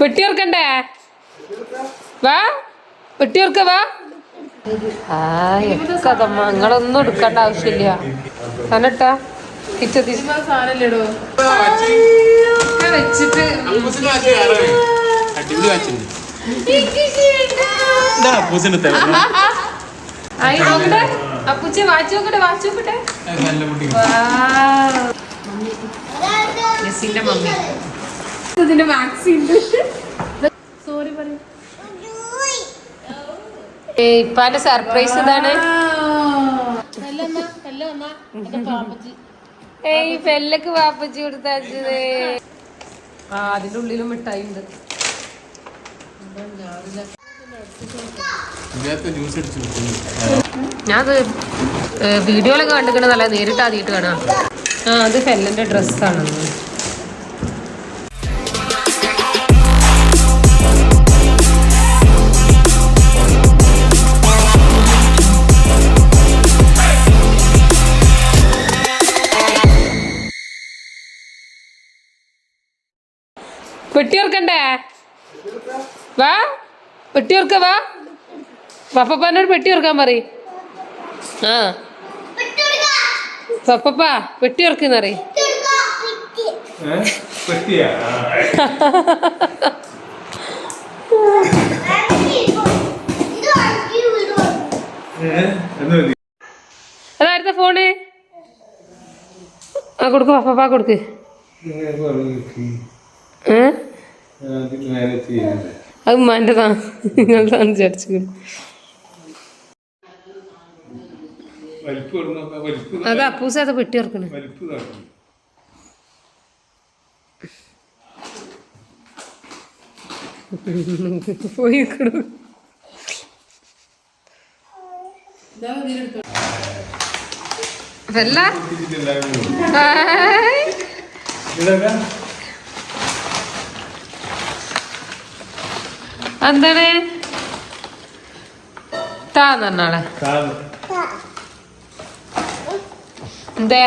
വെട്ടിയോർക്കണ്ടേ വാ വെട്ടിയോർക്ക വാ. ആ എക്കതമ്മ നിങ്ങളൊന്നും എടുക്കേണ്ട ആവശ്യമില്ല. അനട്ടാ സാധനല്ലേടോ? വെച്ചിട്ട് ആയി നോക്കട്ടെ. അപ്പുച്ചി നോക്കട്ടെ നോക്കട്ടെ. മമ്മി. ഇതിന്റെ മാക്സി ഉണ്ട് സോറി പറയൂ. ഇപ്പാന്റെ സർപ്രൈസ് ഇതാണ്. ഏയ് പെല്ലക്ക് വാപ്പച്ചി കൊടുത്തത് ആ അതിന്റെ ഉള്ളിലും മിഠായി ഉണ്ട്. ഞാൻ ഞാനത് വീഡിയോയിലൊക്കെ കണ്ടിക്കണതല്ല നേരിട്ട് ആദ്യമായിട്ട് കാണാം ആ അത് ഫെല്ലന്റെ ഡ്രസ്സാണ് വെട്ടിയോർക്കണ്ടേ? വാ പെട്ടിയോർക്ക വാ. പപ്പപ്പാനോട് പെട്ടിയോർക്കാൻ പറ. ആ. പപ്പപ്പ വെട്ടിയോർക്കുന്ന പറയും പറ്റിയാ അതായിരുന്ന ഫോണ്? ആ കൊടുക്ക് പപ്പപ്പ കൊടുക്ക്. അത് ഉമ്മാന്റെതാ നിങ്ങളതാണ് വിചാരിച്ചു അത് അപ്പൂസ അത് വെട്ടിയോർക്കണേ പോയി നിക്കണു. വല്ല എന്താണ്? താന്ന് പറഞ്ഞാളെ. എന്തേ?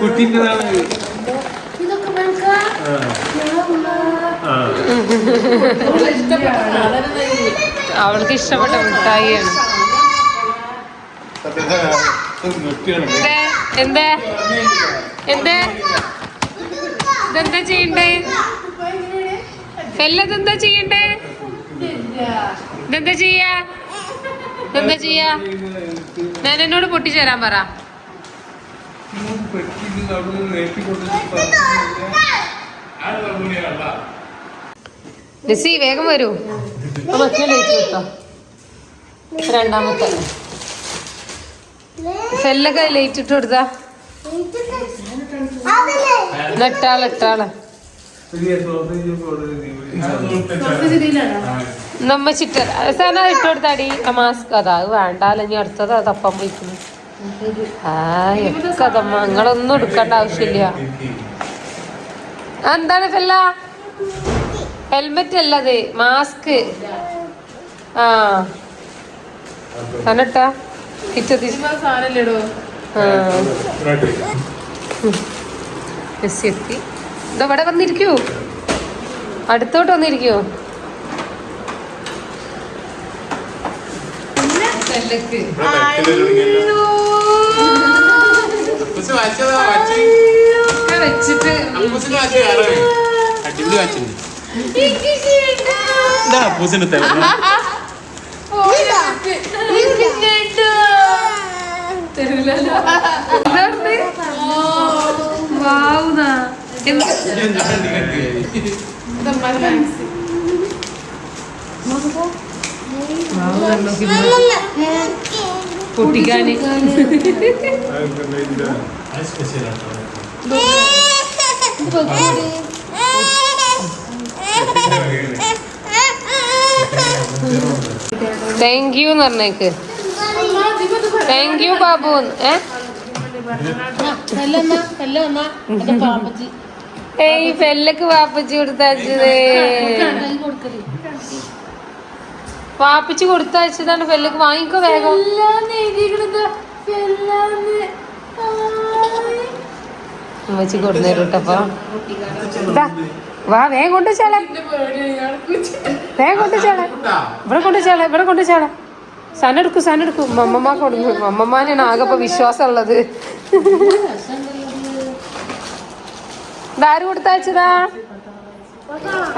കുട്ടിന്റെതാണ് അവൾക്ക് ഇഷ്ടപ്പെട്ട മിഠായിയാണ്. എന്തേ? എന്തേ? ഇതെന്താ ചെയ്യണ്ടേ? എല്ലതെന്താ ചെയ്യണ്ടേ? ഇതെന്താ ചെയ്യാ? എന്താ ചെയ്യാ? ഞാൻ എന്നോട് പൊട്ടിച്ചേരാൻ പറ. ലിസി വേഗം വരൂ. രണ്ടാമത്തെ. സെല്ലൊക്കെ ലൈറ്റ് ഇട്ട് കൊടുത്താ? നെട്ടാളെ നമ്മ ചിറ്റ സാധനം ഇട്ട് കൊടുത്താടി. മാസ്ക് അതാ അത് വേണ്ടാല ഇനി അടുത്തത് അത് അപ്പം പോയിക്കുന്നു. ആ ഒക്കെ അതമ്മ നിങ്ങളൊന്നും എടുക്കേണ്ട ആവശ്യമില്ല. എന്താണ് ഫെല്ല ഹെൽമെറ്റ് അല്ലത് മാസ്ക് ആ. തന്നെട്ടാ. കിച്ചത്തി ബസ് എത്തി. ഇതാ ഇവിടെ വന്നിരിക്കൂ. അടുത്തോട്ട് വന്നിരിക്കോ. വെച്ചിട്ട് അടിപൊളി വാച്ചുണ്ട് ഇതാ അപ്പൂസിന് തരാം തരൂലല്ലോ ഇതാണ് വാവുന്നാ എന്ത് വാവ് കണ്ടോ പൊട്ടിക്കാന് താങ്ക് യു എന്ന് പറഞ്ഞേക്ക്. താങ്ക് യു ബാബു ഏ? ഏയ് ഫെല്ലക്ക് വാപ്പച്ചി കൊടുത്തത് വാപ്പച്ചി കൊടുത്തയച്ചതാണ് പെല്ലക്ക്. വാങ്ങിക്കോ വേഗം. ഉമ്മച്ചി കൊടുന്നേരും കേട്ടപ്പോ ഇതാ, വാ വേഗം കൊണ്ടു ചേളെ വേഗം കൊണ്ടു ചേളെ ഇവിടെ കൊണ്ടു ചേളെ ഇവിടെ കൊണ്ടു സനെടുക്കും സനെടുക്കും മമ്മമ്മ കൊടുക്കും. മമ്മമാനാണ് ആകെ ഇപ്പൊ വിശ്വാസം ഉള്ളത് ഇതാര് കൊടുത്തയച്ചതാ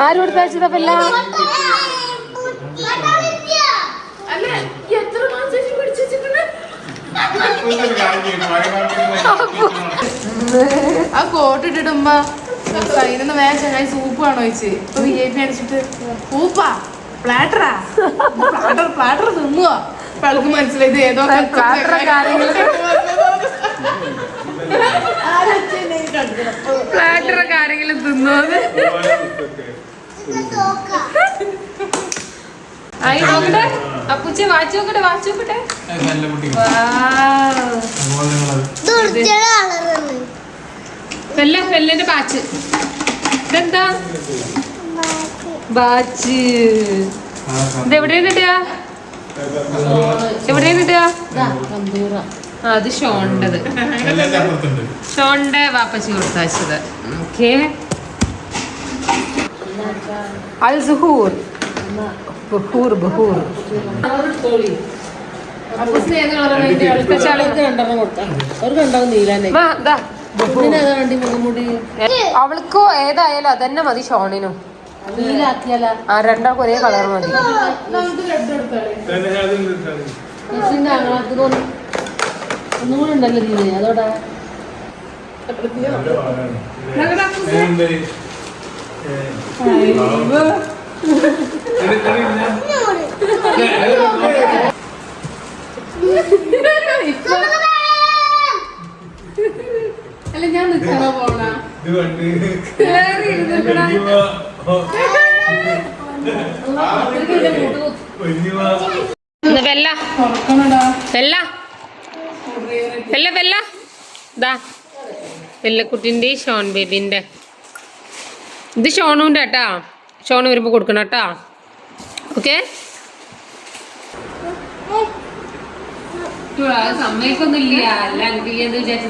ആര് കൊടുത്തയച്ചതാ പെല്ല ആ കോട്ട് കയ്യിന്ന് വേഗം ചങ്ങായി സൂപ്പ് ആണോ ചോദിച്ച്. ഇപ്പൊ വി ഐ പി അടിച്ചിട്ട് സൂപ്പാ പ്ലാറ്ററാ പ്ലാറ്റർ പ്ലാറ്റർ തിന്നുവോ? അപ്പൊ ആൾക്ക് മനസ്സിലായത് ഏതോ പ്ലാറ്ററൊക്കെ ആരെങ്കിലും തിന്നോന്ന് ആയി നോക്കട്ടെ. അപ്പുച്ചെ വാച്ച് നോക്കട്ടെ വാച്ച് നോക്കട്ടെ. കുട്ടി വാവ്. ബാച്ച് ഇതെന്താ? ബാച്ച് ഇത് എവിടെയാണ് ഇടുക എവിടെയാണ് ഇടുക ആ, അത് ഷോണ്ടത് ഷോണ്ട വാപ്പച്ചി കൊടുത്തത് ഓക്കെ. അൽ സുഹൂർ. ബഹൂർ ബഹൂർ. ദാ. അവൾക്കോ ഏതായാലും അതന്നെ മതി ഷോണിനും. ആ രണ്ടാൾക്കും ഒരേ കളർ മതി. ഒന്നുകൂടെ ഉണ്ടല്ലോ ഇതിന് അതോടാ അല്ല ഞാൻ നിൽക്കണോ പോണ ഇന്ന് വെല്ല. വെല്ല. വെല്ല വെല്ല. ദാ. വെല്ലക്കുട്ടിന്റെ ഷോൺ ബേബിന്റെ ഇത് ഷോണുണ്ട് കേട്ടാ. ഷോണ് വരുമ്പോൾ കൊടുക്കണം കേട്ടാ. ഓക്കെ? സമ്മതിക്കൊന്നുമില്ല. അല്ല എന്ത് വിചാരിച്ചു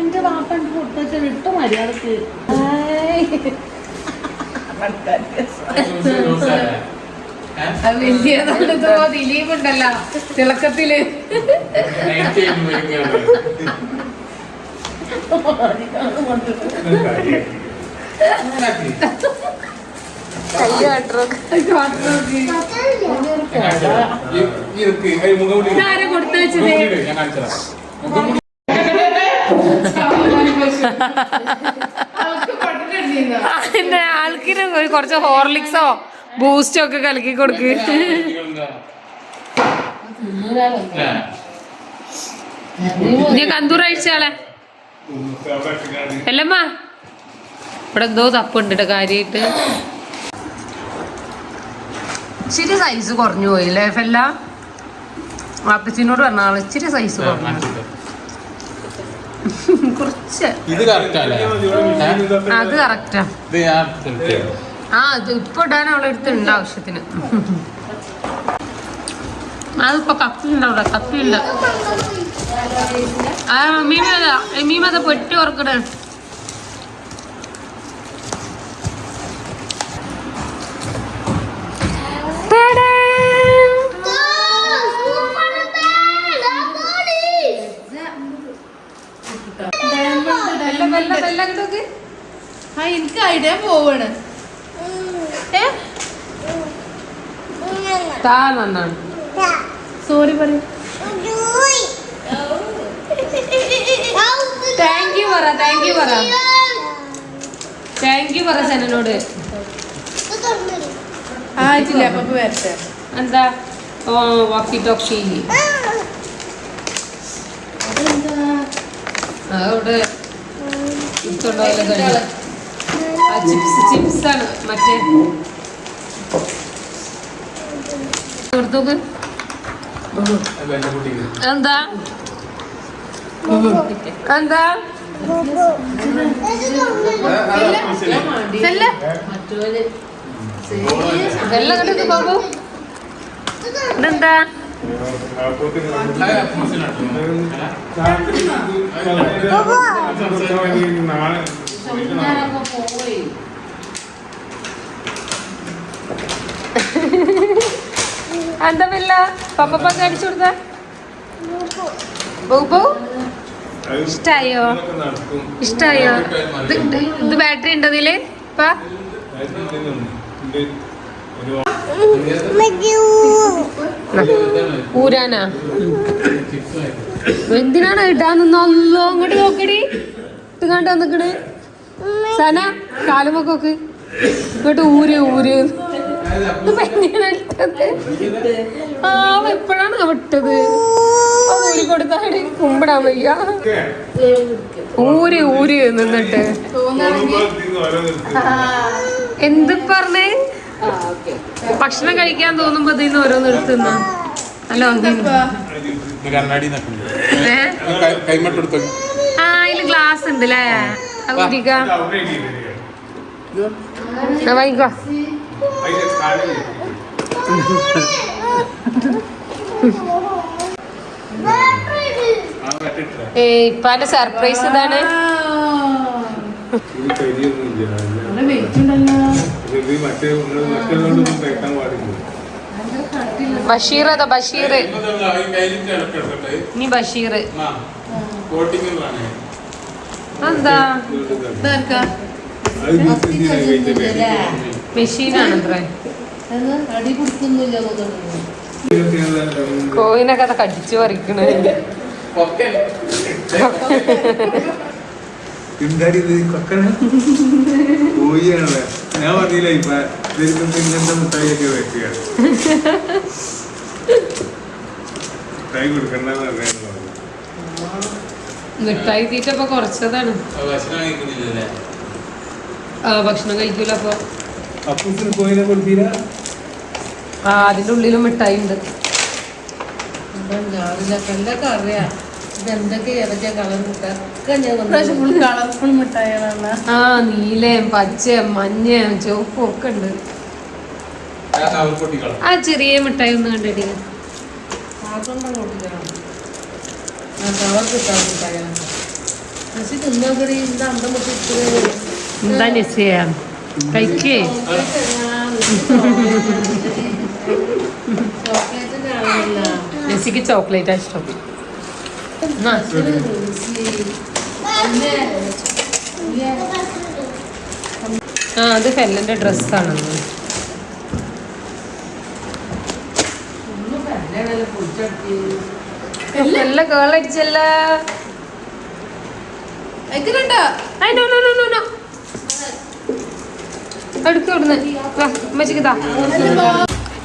എന്റെ വാപ്പണ്ട് കൊടുത്തു ഇട്ട മര്യാദയ്ക്ക് വലിയ ദിലീപ് ഉണ്ടല്ലോ തിളക്കത്തിൽ. ഇതാരാ കൊടുത്തയച്ചത്? പിന്നെ ആൾക്കിന് കുറച്ച് ഹോർലിക്സോ ബൂസ്റ്റോ ഒക്കെ കലക്കി കൊടുക്ക് ഞാൻ കന്തൂർ അഴിച്ചാളെ അല്ലമ്മ ഇവിടെ എന്തോ തപ്പുണ്ട് ട്ടോ കാര്യായിട്ട്. ഇച്ചിരി സൈസ് കുറഞ്ഞു പോയില്ലേ ഫെല്ല? വാപ്പച്ചിനോട് പറഞ്ഞാൽ ഇച്ചിരി സൈസ് കുറഞ്ഞു കുറച്ച്. ഇത് കറക്റ്റ് അല്ലേ അത് കറക്റ്റാ. ആ. ഇത് ഇപ്പൊ ഇടാൻ അവളെ അടുത്തുണ്ട് ആവശ്യത്തിന്. അതിപ്പോ കപ്പിയുണ്ട് അവിടെ കപ്പിയുണ്ട്. ആ മീമത മീമത പൊട്ടി ഓർക്കണേ ആ എനിക്ക് ഐഡിയ പോവാണ്. ഏ? താ നന്നാണ് സോറി പറയും. താങ്ക് യു പറ താങ്ക് യു പറ. താങ്ക് യു പറ സനനോട്. ആയിട്ടില്ല അപ്പൊ വരട്ടെ. എന്താ? ഓ വാക്കി ടോക്ഷി അവിടെ. ഇട്ടുണ്ടായാലും കഴിഞ്ഞു. ആ ചിപ്സ് മറ്റേ. എന്താ? ഇതെന്താ? എന്താ പില്ല പപ്പ കാണിച്ചു കൊടുത്ത. ഇഷ്ടായോ? ഇഷ്ടായോ? ഇത് ബാറ്ററി ഉണ്ടോ ഇതിൽ? ഇപ്പ? ഊരാനാ? എന്തിനാണ് ഇടാന്നല്ലോ അങ്ങോട്ട് നോക്കടി. ഇത് കണ്ട നിക്കണ് സന കാലുമൊക്കെ ഇങ്ങോട്ട് ഊര് ഊര്? ആ എപ്പോഴാണ് വിട്ടത് ഊരി കൊടുത്താടി കുമ്പിടാൻ വയ്യ. ഊര് ഊര് നിന്നിട്ട്. എന്ത് പറഞ്ഞേ? ഭക്ഷണം കഴിക്കാൻ തോന്നുമ്പോ ഇതിന്ന് ഓരോന്ന് എടുത്തുന്ന കൈമട്ടെടുത്തു? ആ അതിൽ ഗ്ലാസ് ഉണ്ട് അല്ലേ വാങ്ങിക്കോ. ഏ ഇപ്പാന്റെ സർപ്രൈസ് ഇതാണ്. നല്ല വെയിറ്റ് ഉണ്ടല്ലോ ബഷീർ അതാ ബഷീർ നീ ബഷീർ എന്താ കോയിനൊക്കെ കടിച്ചു പറിക്കണേ ഇത് കൊക്കണ കോഴിയാണ് ഞാൻ പറഞ്ഞില്ല ഇപ്പൊ വരുമ്പോ ഇങ്ങനത്തെ മുട്ടായിയൊക്കെ വെക്കുകയാണ്. മുട്ടായി കൊടുക്കണ്ടെന്ന് അറിയാൻ മിഠായി തീറ്റ അപ്പൊ കുറച്ചതാണ് ഭക്ഷണം കഴിക്കുന്നില്ലല്ലേ? ആ ഭക്ഷണം കഴിക്കൂല അപ്പൊ. ആ അതിന്റെ ഉള്ളിലും മിഠായി ഉണ്ട് ഞാനില്ല കല്ലൊക്കെ അറിയാം ആ നീലയും പച്ചയും മഞ്ഞയും ചുവപ്പും ഒക്കെ ഉണ്ട്. ആ ചെറിയ മിഠായി ഒന്ന് കണ്ടിട്ട് എന്താ അന്തം പൊട്ടിച്ചത് എന്താ നിശ്ചയ കഴിക്കേ? ചോക്ലേറ്റിന്റെ ആളല്ല നെസിക്ക് ചോക്ലേറ്റ് ഇഷ്ടം. ആ അത് ഫെല്ലന്റെ ഡ്രസ്സാണെന്ന്.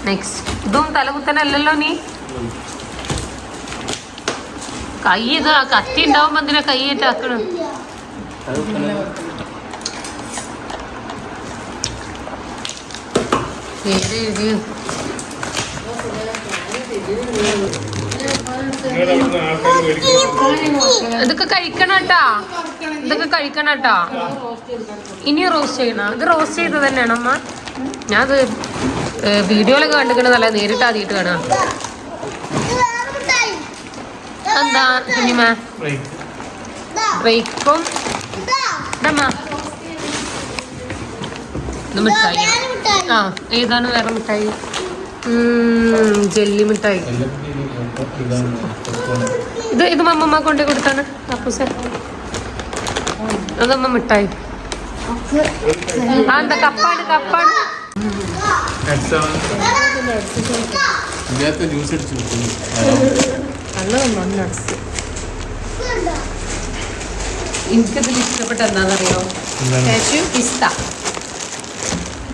നെക്സ്റ്റ് ഇതും തലകുത്തനല്ലല്ലോ നീ. കൈ ഇത് കത്തി ഉണ്ടാവുമ്പോ എന്തിനാ കൈ ഏറ്റാക്കണം പേര് എഴുതി. ഇതൊക്കെ കഴിക്കണം കേട്ടാ. ഇതൊക്കെ കഴിക്കണം കേട്ടാ. ഇനി റോസ്റ്റ് ചെയ്യണം. ഇത് റോസ്റ്റ് ചെയ്തത് തന്നെയാണമ്മ. ഞാൻ അത് വീഡിയോയിലൊക്കെ കണ്ടിക്കണതല്ല നേരിട്ട് ആദ്യമായിട്ട് കാണാം എന്താ കുഞ്ഞിമ? ബ്രേക്കും മിഠായി. ആ ഏതാണ് വേറെ മിഠായി? ജെല്ലി മിഠായി. ഇത് ഇത് മമ്മമ്മ കൊണ്ടേ കൊടുത്താണ്. അപ്പൂസ. അതമ്മ മിഠായി. ആ എന്താ കപ്പാണ് കപ്പാണ്. ജ്യൂസ് അടിച്ചു നല്ലതാണ് നട്സ് എനിക്കതിൽ ഇഷ്ടപ്പെട്ട എന്താണെന്നറിയോ? Cashew pista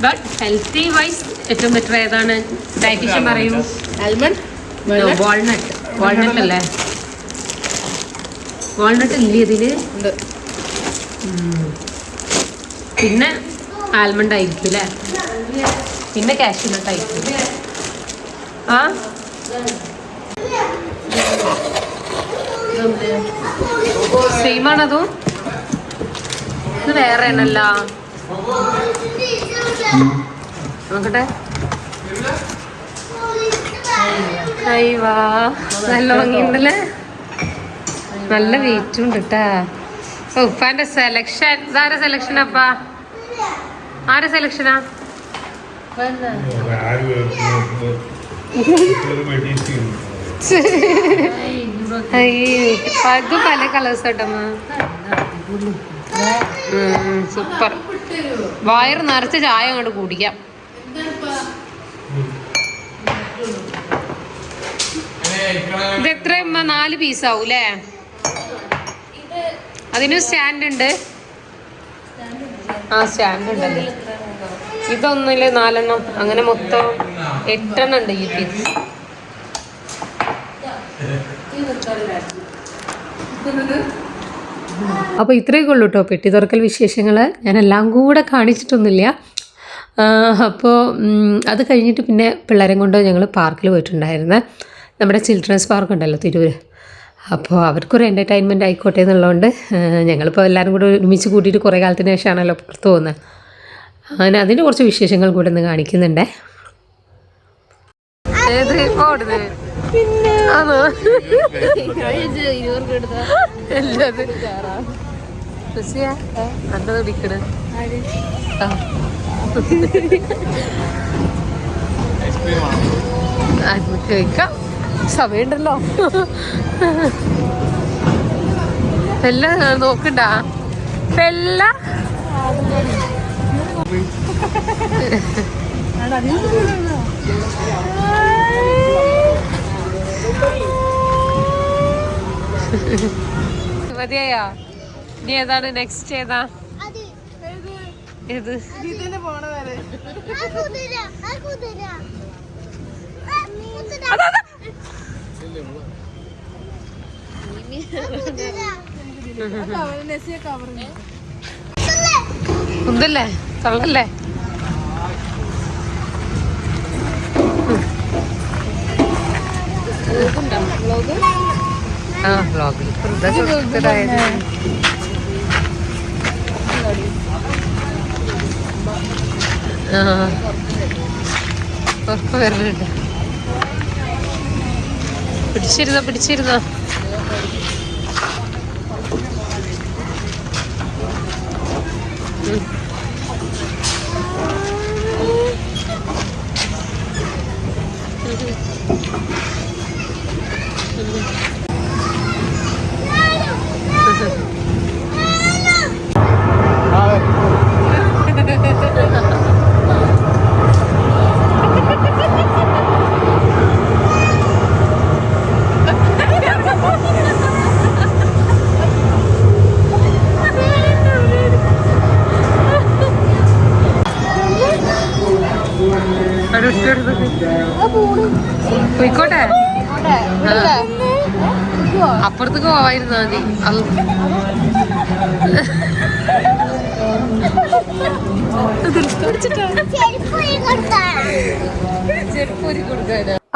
but healthy vice ഏറ്റവും ബെറ്റർ ഏതാണ്? ഡയറ്റീഷ്യൻ പറയൂ. ആൽമണ്ട് വാൾനട്ട് വാൾനട്ട് അല്ലേ? വാൾനട്ട് ഇല്ലേ ഇതിൽ? ഉണ്ട്. പിന്നെ ആൽമണ്ട് ആയിരിക്കും അല്ലേ? പിന്നെ കാഷ്യൂനട്ട് ആയിരിക്കും. ആ? ഇതെന്ത്? സെയിം ആണതും ഇത് വേറെ എണ്ണല്ല. നോക്കട്ടെ. അയ്വാ നല്ല ഭംഗിയുണ്ടല്ലേ? നല്ല വെയിറ്റും ഉണ്ട് കേട്ടാ ഓ ഉപ്പാന്റെ സെലക്ഷൻ ഇതാരെ സെലക്ഷൻ അപ്പാ ആരെ സെലക്ഷനാ അത് പല കളേഴ്സ് കേട്ടമ്മ സൂപ്പർ വയറ് നിറച്ച് ചായ അങ്ങോട്ട് കുടിക്കാം. ഇത് എത്രയമ്മ നാല് പീസ് ആവും അല്ലേ അതിന് സ്റ്റാൻഡ് ഉണ്ട്. ആ സ്റ്റാൻഡ് ഉണ്ട് ഇതൊന്നുമില്ല നാലെണ്ണം. അങ്ങനെ മൊത്തം എട്ടെണ്ണം ഉണ്ട് ഈ പീസ് അപ്പോൾ ഇത്രയൊക്കെ ഉള്ളൂ കേട്ടോ പെട്ടി തുറക്കൽ വിശേഷങ്ങൾ ഞാൻ എല്ലാം കൂടെ കാണിച്ചിട്ടൊന്നുമില്ല. അപ്പോൾ അത് കഴിഞ്ഞിട്ട് പിന്നെ പിള്ളേരെ കൊണ്ട് ഞങ്ങൾ പാർക്കിൽ പോയിട്ടുണ്ടായിരുന്നു. നമ്മുടെ ചിൽഡ്രൻസ് പാർക്ക് ഉണ്ടല്ലോ തിരൂർ അപ്പോൾ അവർക്കൊരു എന്റർടൈൻമെന്റ് ആയിക്കോട്ടെ എന്നുള്ളതുകൊണ്ട് ഞങ്ങളിപ്പോൾ എല്ലാവരും കൂടെ ഒരുമിച്ച് കൂട്ടിയിട്ട് കുറേ കാലത്തിന് ശേഷമാണല്ലോ പുറത്ത് പോകുന്നത് അങ്ങനെ അതിന്റെ കുറച്ച് വിശേഷങ്ങൾ കൂടെ ഒന്ന് കാണിക്കുന്നുണ്ടേ. ഏത് ഓടുന്നത് ആണോ? എല്ലത് പിടിക്കണ് കഴിക്കാം സമയമുണ്ടല്ലോ. എല്ലാം നോക്കണ്ട? പെല്ല. മതിയായോ? ഇനി ഏതാണ് നെക്സ്റ്റ് ഏതാ? ഏത്? ഇതിന് പോണ വരെ. നെസിയെ കവറിങ് ഉണ്ടല്ലേ? തള്ളല്ലേ? ആ വ്ളോഗിൽ സുഹൃത്തുക്കളായത് ആ പിടിച്ചിരുന്നോ പിടിച്ചിരുന്നോ? പോയിക്കോട്ടെ? അപ്പുറത്തേക്ക് പോവായിരുന്നു മതി. അപ്പൊ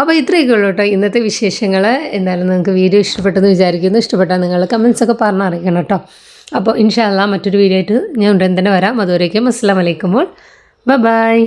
അപ്പോൾ ഇത്രയൊക്കെ ഉള്ളൂ കേട്ടോ ഇന്നത്തെ വിശേഷങ്ങൾ എന്തായാലും നിങ്ങൾക്ക് വീഡിയോ ഇഷ്ടപ്പെട്ടെന്ന് വിചാരിക്കുന്നു. ഇഷ്ടപ്പെട്ടാൽ നിങ്ങൾ കമൻസ് ഒക്കെ പറഞ്ഞറിയിക്കണം കേട്ടോ. അപ്പോൾ ഇൻഷാല്ല മറ്റൊരു വീഡിയോ ആയിട്ട് ഞാൻ ഉടൻ തന്നെ വരാം. അതുവരേക്കും അസ്സാം വലൈക്കുമ്പോൾ ബൈ